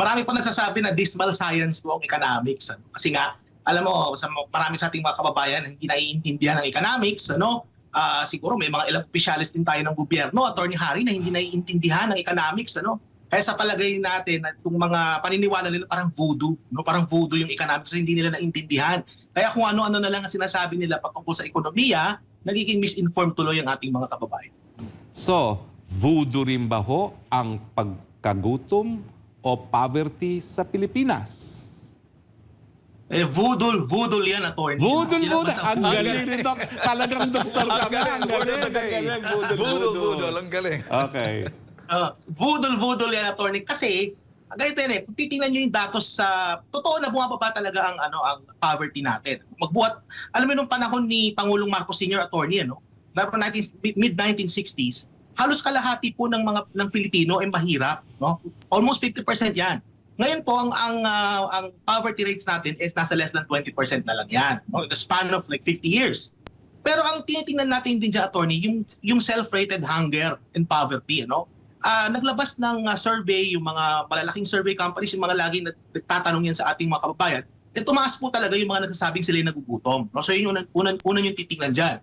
Marami pa nagsasabi na dismal science po ang economics. Ano? Kasi nga, alam mo, sa marami sa ating mga kababayan hindi naiintindihan ng economics, ano? Ah, siguro may mga ilang specialist din tayo ng gobyerno, Attorney Harry, na hindi naiintindihan ng economics, ano? Kaya sa palagay natin, na itong mga paniniwala nila parang voodoo, no? parang voodoo yung economics, hindi nila naintindihan. Kaya kung ano-ano na lang ang sinasabi nila patungkol sa ekonomiya, nagiging misinformed tuloy ang ating mga kababayan. So, voodoo rin ba ho ang pagkagutom o poverty sa Pilipinas? Eh, voodoo, voodoo yan, attorney. Voodoo, voodoo. Ang galing rin, Doc. Talagang doktor ka Ang galing, Ang galing. Voodoo. Ang galing. Okay. Uh, voodoo, voodoo yan, attorney. Kasi, ganito yan eh, kung titingnan nyo yung datos sa, totoo na bumababa talaga ang, ano, ang poverty natin. Magbuhat, alam mo nung panahon ni Pangulong Marcos Sr. Attorney, ano, laro 19, mid-1960s, halos kalahati po ng mga ng Pilipino ay mahirap, no? Almost 50% 'yan. Ngayon po ang ang ah, ang poverty rates natin is nasa less than 20% na lang 'yan, no? In the span of like 50 years. Pero ang tinitingnan natin din dyan, attorney, yung, yung self-rated hunger and poverty, ano? Ah, naglabas ng ah, survey, yung mga malalaking survey companies, yung mga laging nag- nagtatanong yan sa ating mga kababayan, eh tumaas po talaga yung mga nagsasabing sila nagugutom. No? So yun yung unang, unang yung titingnan dyan.